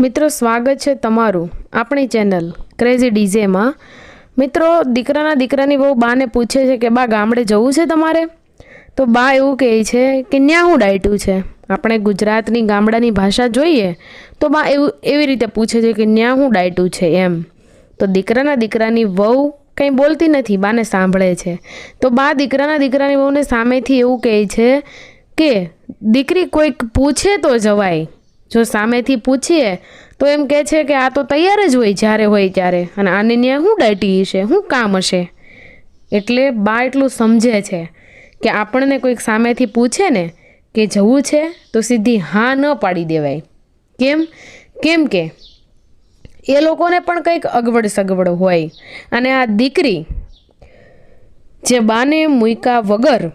મિત્રો, સ્વાગત છે તમારું આપણી ચેનલ ક્રેઝી ડીજેમાં મિત્રો, દીકરાના દીકરાની બહુ બાને પૂછે છે કે, બા, ગામડે જવું છે તમારે? તો બા એવું કહે છે કે, ન્યા હું ડાયટું છે. આપણે ગુજરાતની ગામડાની ભાષા જોઈએ તો બા એવું, એવી રીતે પૂછે છે કે, ન્યા હું ડાયટું છે? એમ. તો દીકરાના દીકરાની વહુ કંઈ બોલતી નથી, બાને સાંભળે છે. તો બા દીકરાના દીકરાની વહુને સામેથી એવું કહે છે કે, દીકરી કોઈક પૂછે તો જવાય. જો સામેથી પૂછીએ, તો એમ કહે છે કે આ તો તૈયાર જ હોય જ્યારે હોય ત્યારે. અને આને ત્યાં શું ડાયટી હશે? શું કામ હશે? એટલે બા એટલું સમજે છે કે આપણને કોઈક સામેથી પૂછે ને કે જવું છે, તો સીધી હા ન પાડી દેવાય. કેમ? કેમ કે એ લોકોને પણ કંઈક અગવડ સગવડ હોય. અને આ દીકરી જે બાને મૂકા વગર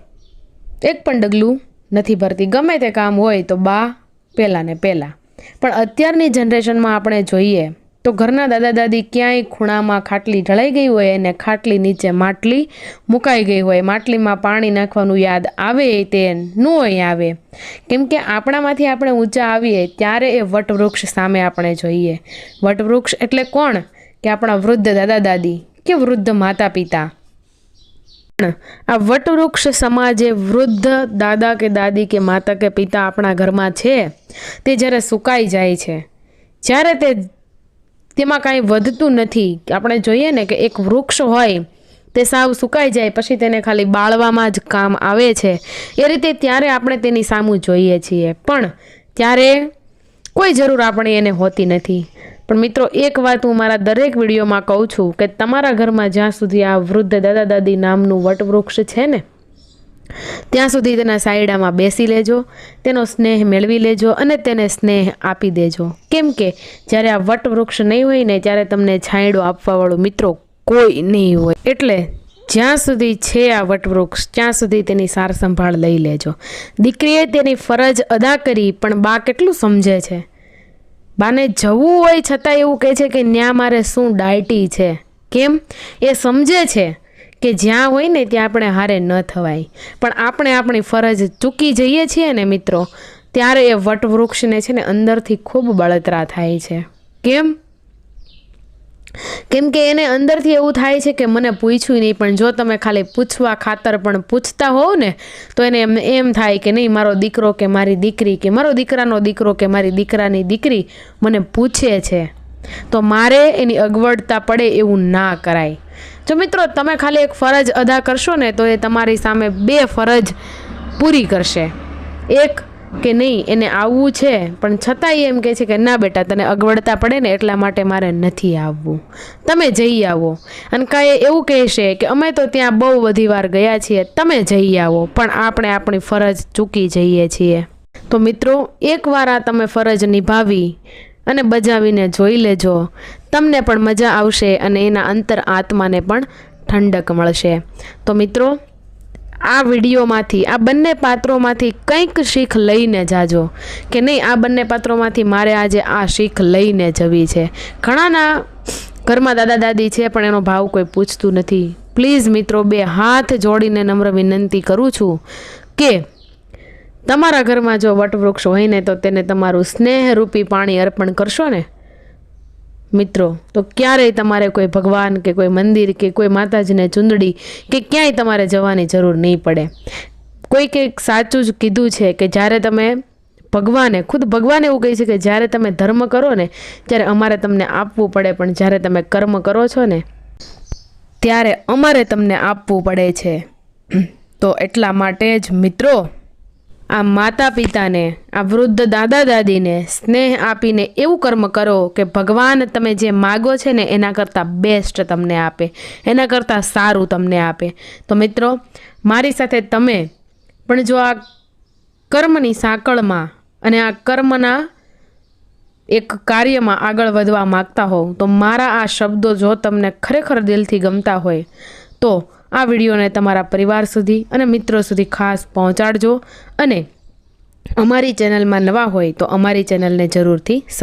એક પણ ડગલું નથી ભરતી. ગમે તે કામ હોય તો બા પહેલાં ને પહેલાં. પણ અત્યારની જનરેશનમાં આપણે જોઈએ તો ઘરના દાદા દાદી ક્યાંય ખૂણામાં ખાટલી ઢળાઈ ગઈ હોય અને ખાટલી નીચે માટલી મુકાઈ ગઈ હોય, માટલીમાં પાણી નાખવાનું યાદ આવે તે નોય આવે. કેમ કે આપણામાંથી આપણે ઊંચા આવીએ ત્યારે એ વટવૃક્ષ સામે આપણે જોઈએ. વટવૃક્ષ એટલે કોણ? કે આપણા વૃદ્ધ દાદા દાદી કે વૃદ્ધ માતા પિતા પણ આ વટવૃક્ષ સમાજે વૃદ્ધ દાદા કે દાદી કે માતા કે પિતા આપણા ઘરમાં છે? તે જ્યારે સુકાઈ જાય છે, જ્યારે તે તેમાં કાંઈ વધતું નથી, આપણે જોઈએ ને કે એક વૃક્ષ હોય, તે સાવ સુકાઈ જાય, પછી તેને ખાલી બાળવામાં જ કામ આવે છે. એ રીતે ત્યારે આપણે તેની સામું જોઈએ છીએ. પણ ત્યારે કોઈ જરૂર આપણે એને હોતી નથી. પણ મિત્રો, એક વાત હું મારા દરેક વિડીયોમાં કહું છું કે તમારા ઘરમાં જ્યાં સુધી આ વૃદ્ધ દાદા દાદી નામનું વટવૃક્ષ છે ને, ત્યાં સુધી તેના સાયડામાં બેસી લેજો, તેનો સ્નેહ મેળવી લેજો અને તેને સ્નેહ આપી દેજો. કેમ કે જ્યારે આ વટવૃક્ષ નહીં હોય ને, ત્યારે તમને છાંયડો આપવાવાળું મિત્રો કોઈ નહીં હોય. એટલે જ્યાં સુધી છે આ વટવૃક્ષ, ત્યાં સુધી તેની સાર સંભાળ લઈ લેજો. દીકરીએ તેની ફરજ અદા કરી, પણ બા કેટલું સમજે છે? બાને જવું હોય છતાં એવું કહે છે કે ન્યા મારે શું ડાયટી છે? કેમ? એ સમજે છે કે જ્યાં હોય ને ત્યાં આપણે હારે ન થવાય. પણ આપણે આપણી ફરજ ચૂકી જઈએ છીએ ને મિત્રો, ત્યારે એ વટવૃક્ષને છે ને અંદરથી ખૂબ બળતરા થાય છે. કેમ? કેમ કે એને અંદરથી એવું થાય છે કે મને પૂછ્યું નહીં, પણ જો તમે ખાલી પૂછવા ખાતર પણ પૂછતા હોવ ને, તો એને એમ એમ થાય કે નહીં, મારો દીકરો કે મારી દીકરી કે મારો દીકરાનો દીકરો કે મારી દીકરાની દીકરી મને પૂછે છે, તો મારે એની અગવડતા પડે એવું ના કરાય. જો મિત્રો, તમે ખાલી એક ફરજ અદા કરશો ને, તો એ તમારી સામે બે ફરજ પૂરી કરશે. એક કે નહીં, એને આવવું છે, પણ છતાંય એમ કહે છે કે, ના બેટા, તને અગવડતા પડે ને એટલા માટે મારે નથી આવવું. તમે જઈ આવો. અને કાંઈ એવું કહેશે કે, અમે તો ત્યાં બહુ બધી વાર ગયા છીએ, તમે જઈ આવો, પણ આપણે આપણી ફરજ ચૂકી જઈએ છીએ. તો મિત્રો એકવાર આ તમે ફરજ નિભાવી અને બજાવીને જોઈ લેજો. તમને પણ મજા આવશે અને એના અંતર આત્માને પણ ઠંડક મળશે. તો મિત્રો આ વિડીયોમાંથી, આ બંને પાત્રોમાંથી કંઈક શીખ લઈને જાજો. કે નહીં, આ બંને પાત્રોમાંથી મારે આજે આ શીખ લઈને જવી છે. ઘણાના ઘરમાં દાદા દાદી છે, પણ એનો ભાવ કોઈ પૂછતું નથી. પ્લીઝ મિત્રો, બે હાથ જોડીને નમ્ર વિનંતી કરું છું કે તમારા ઘરમાં જો વટવૃક્ષ હોય ને, તો તેને તમારું સ્નેહરૂપી પાણી અર્પણ કરશો ને? મિત્રો, તો ક્યારેય તમારે કોઈ ભગવાન કે કોઈ મંદિર કે કોઈ માતાજીને ચૂંદડી કે ક્યાંય તમારે જવાની જરૂર નહીં પડે. કોઈ કંઈક સાચું જ કીધું છે કે જ્યારે તમે ભગવાને, ખુદ ભગવાન એવું કહે છે કે જ્યારે તમે ધર્મ કરો ને, ત્યારે અમારે તમને આપવું પડે, પણ જ્યારે તમે કર્મ કરો છો ને, ત્યારે અમારે તમને આપવું પડે છે. તો એટલા માટે જ મિત્રો આ માતા પિતાને આ વૃદ્ધ દાદા દાદીને સ્નેહ આપીને એવું કર્મ કરો કે ભગવાન તમે જે માગો છે ને, એના કરતાં બેસ્ટ તમને આપે. એના કરતાં સારું તમને આપે. તો મિત્રો, મારી સાથે તમે, પણ જો આ કર્મની સાંકળમાં અને આ કર્મના એક કાર્યમાં આગળ વધવા માગતા હોવ, તો મારા આ શબ્દો જો તમને ખરેખર દિલથી ગમતા હોય, તો આ વિડીયોને તમારા પરિવાર સુધી અને મિત્રો સુધી ખાસ પહોંચાડજો અને અમારી ચેનલમાં નવા હોય તો અમારી ચેનલને જરૂરથી